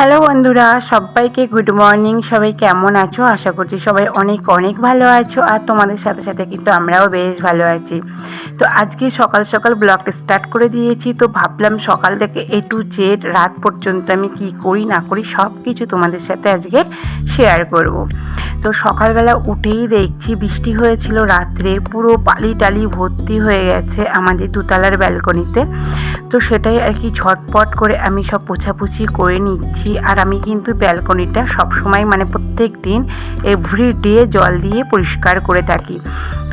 Hello বন্ধুরা, সবাইকে good morning সবাই কেমন আছো? আশা করছি সবাই অনেক অনেক ভালো আছো আর তোমাদের সাথে সাথে কিন্তু আমরাও বেশ ভালো আছি। তো আজকে সকাল সকাল ব্লগ স্টার্ট করে দিয়েছি। তো ভাবলাম সকাল থেকে এ টু জেড রাত পর্যন্ত আমি কি করি, না করি সব কিছু তোমাদের সাথে আজকে শেয়ার করব। তো সকালবেলা উঠেই দেখছি বৃষ্টি হয়েছিল রাত্রে, পুরো বালি টালি ভর্তি হয়ে গেছে আমাদের দুতলার ব্যালকনিতে তো সেটাই আর কি ঝটপট করে আমি সব পোছাপুছি করে নিচ্ছি। আর আমি কিন্তু ব্যালকনিটা সবসময় মানে প্রত্যেক দিন এভরি ডে জল দিয়ে পরিষ্কার করে থাকি।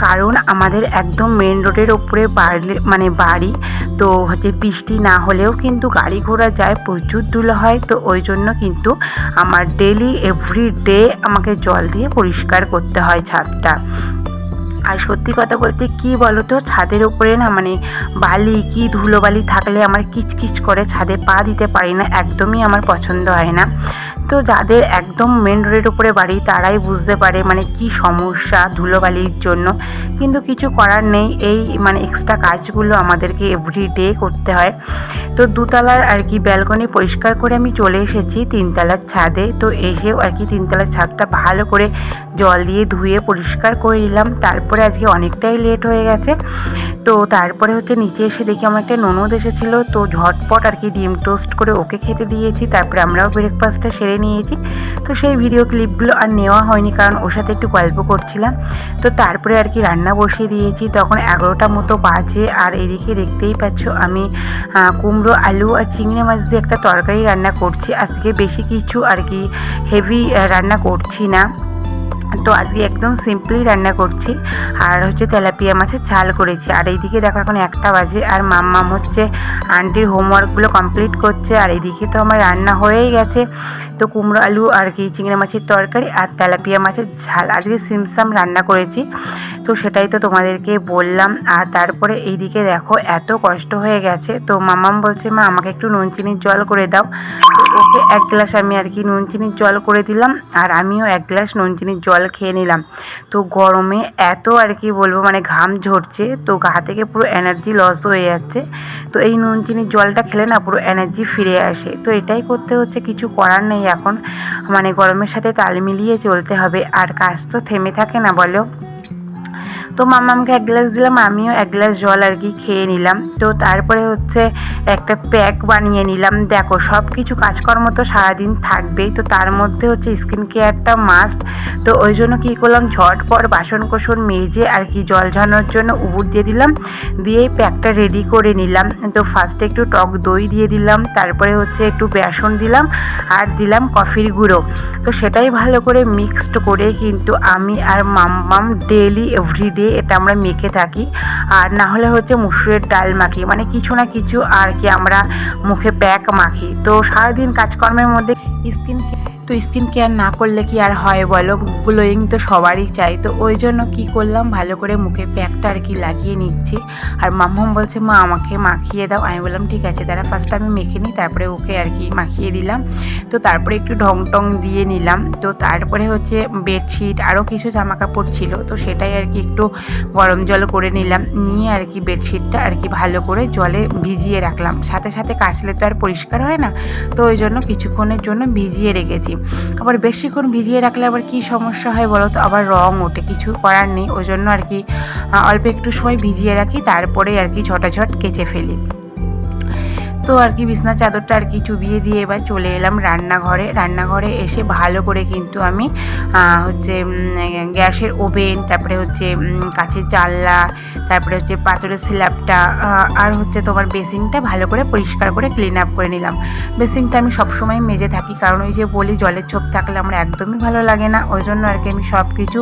কারণ আমাদের একদম মেন রোডের ওপরে বাড়ি মানে বাড়ি, তো হচ্ছে বৃষ্টি না হলেও কিন্তু গাড়ি ঘোড়া যায়, প্রচুর ধুলো হয়, তো ওই জন্য কিন্তু আমার ডেলি এভরি ডে আমাকে জল দিয়ে পরিষ্কার করতে হয় ছাদটা। আর সত্যি কথা বলতে কি বলো তো ছাদের উপরে না মানে বালি কি ধুলো বালি থাকলে আমার কিচকিচ করে ছাদে পা দিতে পারি না, একদমই আমার পছন্দ হয় না। তো যাদের একদম মেন রোডের উপরে বাড়ি তারাই বুঝতে পারে মানে কি সমস্যা ধুলোবালির জন্য। কিন্তু কিছু করার নেই, এই মানে এক্সট্রা কাজগুলো আমাদেরকে এভরি ডে করতে হয়। তো দুতলার আর কি ব্যালকনি পরিষ্কার করে আমি চলে এসেছি তিনতলার ছাদে। তো এসেও আর কি তিনতলার ছাদটা ভালো করে জল দিয়ে ধুয়ে পরিষ্কার করে নিলাম। তারপরে আজকে অনেকটাই লেট হয়ে গেছে। তো তারপরে হচ্ছে নিচে এসে দেখি আমার একটা ননদ এসেছিল। তো ঝটপট আর কি ডিম টোস্ট করে ওকে খেতে দিয়েছি। তারপরে আমরাও ব্রেকফাস্টটা সেরে নিয়েছি। তো সেই ভিডিও ক্লিপগুলো আর নেওয়া হয়নি কারণ ওর সাথে একটু গল্প করছিলাম। তো তারপরে আর কি রান্না বসিয়ে দিয়েছি। তখন এগারোটা মতো বাজে। আর এদিকে দেখতেই পাচ্ছ আমি কুমড়ো, আলু আর চিংড়ি মাছ দিয়ে একটা তরকারি রান্না করছি। আজকে বেশি কিছু আর কি হেভি রান্না করছি না। তো আজকে একদম সিম্পলি রান্না করছি। আর হচ্ছে তেলাপিয়া মাছের ঝাল করেছি। আর এইদিকে দেখো এখন একটা বাজে আর মাম্মাম হচ্ছে আন্টির হোমওয়ার্কগুলো কমপ্লিট করছে। আর এইদিকে তো আমার রান্না হয়েই গেছে। তো কুমড়ো আলু আর কি চিংড়ি মাছের তরকারি আর তেলাপিয়া মাছের ঝাল। আজকে সিমসাম রান্না করেছি। তো সেটাই তো তোমাদেরকে বললাম। আর তারপরে এইদিকে দেখো এত কষ্ট হয়ে গেছে। তো মামাম বলছে, মা, আমাকে একটু নুন চিনির জল করে দাও। ওকে এক গ্লাস আমি আর কি নুন, চিনির জল করে দিলাম। আর আমিও এক গ্লাস নুন, চিনির জল খেয়ে নিলাম। তো গরমে এত আর কি বলব মানে ঘাম ঝরছে, তো গা থেকে পুরো এনার্জি লস হয়ে যাচ্ছে। তো এই নুন চিনির জলটা খেলে না পুরো এনার্জি ফিরে আসে। তো এটাই করতে হচ্ছে, কিছু করার নেই এখন। মানে গরমের সাথে তাল মিলিয়ে চলতে হবে। আর কাজ তো থেমে থাকে না, বলো? তো মামামকে এক গ্লাস দিলাম, আমিও এক গ্লাস জল আর কি খেয়ে নিলাম। তো তারপরে হচ্ছে একটা প্যাক বানিয়ে নিলাম। দেখো সব কিছু কাজকর্ম তো সারাদিন থাকবেই, তো তার মধ্যে হচ্ছে স্কিন কেয়ারটা মাস্ট তো ওই জন্য কী করলাম, ঝটপট বাসন কোসন মেজে আর কি জল ঝানোর জন্য উবুর দিয়ে দিলাম। দিয়ে প্যাকটা রেডি করে নিলাম। তো ফার্স্টে একটু টক দই দিয়ে দিলাম, তারপরে হচ্ছে একটু বেসন দিলাম আর দিলাম কফির গুঁড়ো। তো সেটাই ভালো করে মিক্সড করে কিন্তু আমি আর মাম্মাম ডেলি এভরিডে দিয়ে এটা আমরা মেখে থাকি। আর না হলে হচ্ছে মুসুরের ডাল মাখি মানে কিছু না কিছু আর কি আমরা মুখে প্যাক মাখি। তো সারাদিন কাজকর্মের মধ্যে স্কিন তো স্কিন কেয়ার না করলে কি আর হয় বলো? গ্লোয়িং তো সবারই চাই। তো ওই জন্য কি করলাম? ভালো করে মুখে প্যাকটা আর কি লাগিয়ে নিচ্ছি। আর মামহম বলছে, মা, আমাকে মাখিয়ে দাও। আমি বললাম, ঠিক আছে তারা ফার্স্ট আমি মেখে নিই, তারপরে ওকে আর কি মাখিয়ে দিলাম। তো তারপরে একটু ঢং টং দিয়ে নিলাম। তো তারপরে হচ্ছে বেডশিট আরও কিছু জামা কাপড় ছিল। তো সেটাই আর কি একটু গরম জল করে নিলাম। নিয়ে আর কি বেডশিটটা আর কি ভালো করে জলে ভিজিয়ে রাখলাম। সাথে সাথে কাচলে তো আর পরিষ্কার হয় না। তো ওই জন্য কিছুক্ষণের জন্য ভিজিয়ে রেখেছি। আবার বেশিক্ষণ ভিজিয়ে রাখলে আবার কি সমস্যা হয় বলো তো? আবার রং ওঠে, কিছু করার নেই। ওই জন্য আর কি অল্প একটু সময় ভিজিয়ে রাখি তারপরে আর কি ঝটাঝট কেচে ফেলি। তো আর কি বিছনা চাদরটা আর কি চুবিয়ে দিয়ে এবার চলে এলাম রান্নাঘরে। রান্নাঘরে এসে ভালো করে কিন্তু আমি হচ্ছে গ্যাসের ওভেন, তারপরে হচ্ছে কাছের জানলা, তারপরে হচ্ছে পাথরের স্ল্যাবটা আর হচ্ছে তোমার বেসিনটা ভালো করে পরিষ্কার করে ক্লিন আপ করে নিলাম। বেসিনটা আমি সবসময় মেজে থাকি, কারণ ওই যে বলি জলের ছোপ থাকলে আমার একদমই ভালো লাগে না। ওই জন্য আর কি আমি সব কিছু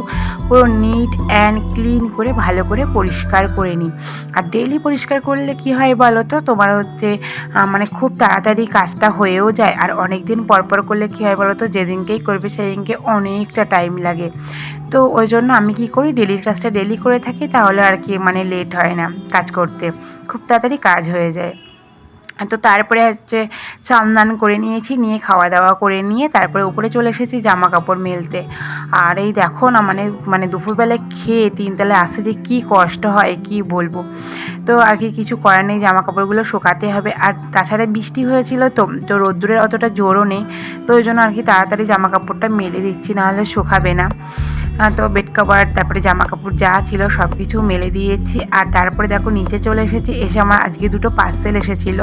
পুরো নিট অ্যান্ড ক্লিন করে ভালো করে পরিষ্কার করে নিই। আর ডেলি পরিষ্কার করলে কি হয় বলো তো? তোমার হচ্ছে মানে খুব তাড়াতাড়ি কাজটা হয়েও যায়। আর অনেক দিন পরপর করলে কী হয় বলো তো যেদিনকেই করবে সেদিনকে অনেকটা টাইম লাগে। তো ওই জন্য আমি কি করি? ডেলির কাজটা ডেলি করে থাকি, তাহলে আর কি মানে লেট হয় না কাজ করতে। খুব তাড়াতাড়ি কাজ হয়ে যায়। তো তারপরে হচ্ছে চান্দান করে নিয়েছি, নিয়ে খাওয়া দাওয়া করে নিয়ে তারপরে উপরে চলে এসেছি জামা কাপড় মেলতে। আর এই দেখো না মানে মানে দুপুরবেলায় খেয়ে তিনতলায় আসতে যে কী কষ্ট হয়, কি বলব? তো আর কি কিছু করার নেই জামা কাপড়গুলো শোকাতে হবে। আর তাছাড়া বৃষ্টি হয়েছিল তো তো রোদ্দুরের অতটা জোরও নেই। তো ওই জন্য আর কি তাড়াতাড়ি জামা কাপড়টা মেলে দিচ্ছি, নাহলে শোকাবে না। তো বেড কভার তারপরে জামা কাপড় যা ছিল সব কিছু মেলে দিয়েছি। আর তারপরে দেখো নিচে চলে এসেছি, এসে আমার আজকে দুটো পার্সেল এসেছিল।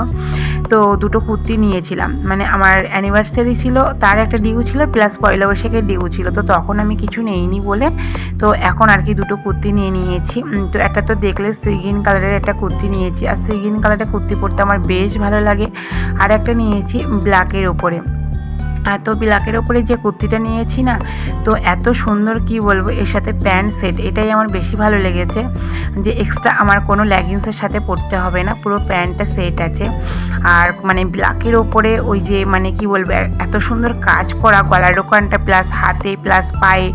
তো দুটো কুর্তি নিয়েছিলাম। মানে আমার অ্যানিভার্সারি ছিল, তার একটা ডিউ ছিল প্লাস পয়লা বৈশাখের ডিউ ছিল। তো তখন আমি কিছু নেইনি বলে, তো এখন আর কি দুটো কুর্তি নিয়ে নিয়েছি। তো একটা তো দেখলে সিগিন কালারের একটা কুর্তি নিয়েছি। আর সিগিন কালারের কুর্তি পরতে আমার বেশ ভালো লাগে। আর একটা নিয়েছি ব্ল্যাকের ওপরে এত ব্ল্যাকের ওপরে যে কুর্তিটা নিয়েছি না তো এত সুন্দর কি বলব এর সাথে প্যান্ট সেট এটাই আমার বেশি ভালো লেগেছে। যে এক্সট্রা আমার কোনো লেগিংসের সাথে পরতে হবে না পুরো প্যান্টটা সেট আছে। আর মানে ব্ল্যাকের ওপরে ওই যে মানে কি বলব এত সুন্দর কাজ করা গলার দোকানটা প্লাস হাতে প্লাস পায়ে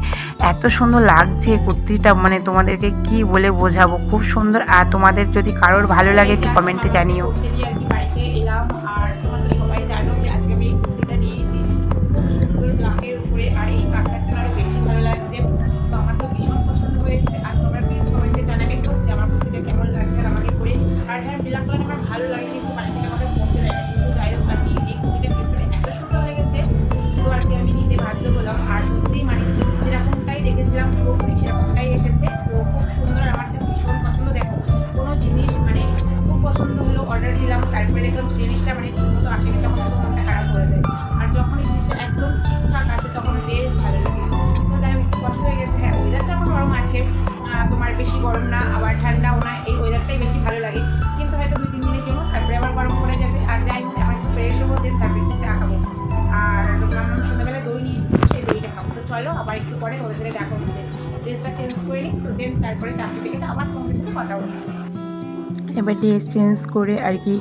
এত সুন্দর লাগছে কুর্তিটা। মানে তোমাদেরকে কি বলে বোঝাবো খুব সুন্দর। আর তোমাদের যদি কারোর ভালো লাগে একটু কমেন্টে জানিও। বাড়িতে এলাম আর তারপরে দেখলাম জিনিসটা মানে ঠিক মতো আসেনি, তখন একটু মনটা খারাপ হয়ে যায়। আর যখন এই জিনিসটা একদম ঠিকঠাক আছে, তখন বেশ ভালো লাগে। তো একটু কষ্ট হয়ে গেছে। হ্যাঁ ওয়েদারটা এখন গরম আছে। তোমার বেশি গরম না, আবার ঠান্ডাও না, এই ওয়েদারটাই বেশি ভালো লাগে। কিন্তু হয়তো দুই, তিন দিনের জন্য তারপরে আবার গরম পড়ে যাবে। আর যাই হোক আমার একটু ফ্রেশ হব দেন তারপরে একটু চা খাব। আর সন্ধ্যাবেলা দই নিয়ে এসেছি, সেই দইটা খাব। তো চলো, আবার একটু পরে তোমাদের সাথে দেখা হচ্ছে। ড্রেসটা চেঞ্জ করে নিই, তো দেন তারপরে চাকরি থেকে আবার তোমাদের সাথে কথা হচ্ছে। এবার ড্রেস চেঞ্জ করে আর কি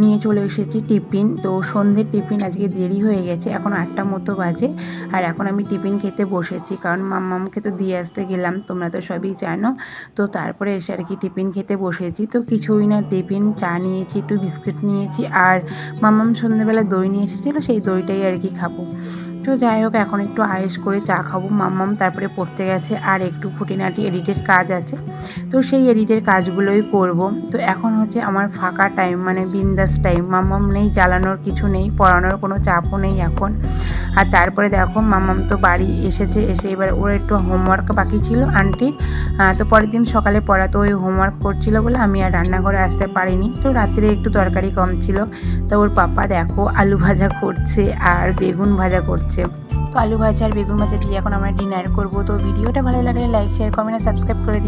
নিয়ে চলে এসেছি টিফিন। তো সন্ধ্যের টিফিন আজকে দেরি হয়ে গেছে, এখন আটটা মতো বাজে আর এখন আমি টিফিন খেতে বসেছি কারণ মাম্মামকে তো দিয়ে আসতে গেলাম, তোমরা তো সবই জানো। তো তারপরে এসে আর কি টিফিন খেতে বসেছি। তো কিছুই না, টিফিন, চা নিয়েছি, একটু বিস্কুট নিয়েছি আর মাম্মাম সন্ধ্যেবেলা দই নিয়ে এসেছিল, সেই দইটাই আর কি খাব। তো যাই হোক, এখন একটু আয়েস করে চা খাব। মাম্মাম তারপরে পড়তে গেছে, আর একটু খুঁটিনাটি এডিটের কাজ আছে। তো সেই এডিটের কাজগুলোই করব। তো এখন হচ্ছে আমার ফাঁকা টাইম মানে বিন্দাস টাইম মাম্মাম নেই, জ্বালানোর কিছু নেই, পড়ানোর কোনো চাপও নেই এখন। আর তারপরে দেখো, মাম্মাম তো বাড়ি এসেছে, এসে এবার ওর একটু হোমওয়ার্ক বাকি ছিল, আন্টির। তো পরের দিন সকালে পড়া তো ওই হোমওয়ার্ক করছিল বলে আমি আর রান্নাঘরে আসতে পারিনি। তো রাত্রে একটু তরকারি কম ছিল। তো ওর পাপা দেখো, আলু ভাজা করছে আর বেগুন ভাজা করছে। তো আলু ভাজা আর বেগুন ভাজা দিয়ে এখন আমরা ডিনার করব। তো ভিডিওটা ভালো লাগলে লাইক শেয়ার কমেন্ট আর সাবস্ক্রাইব করে দিই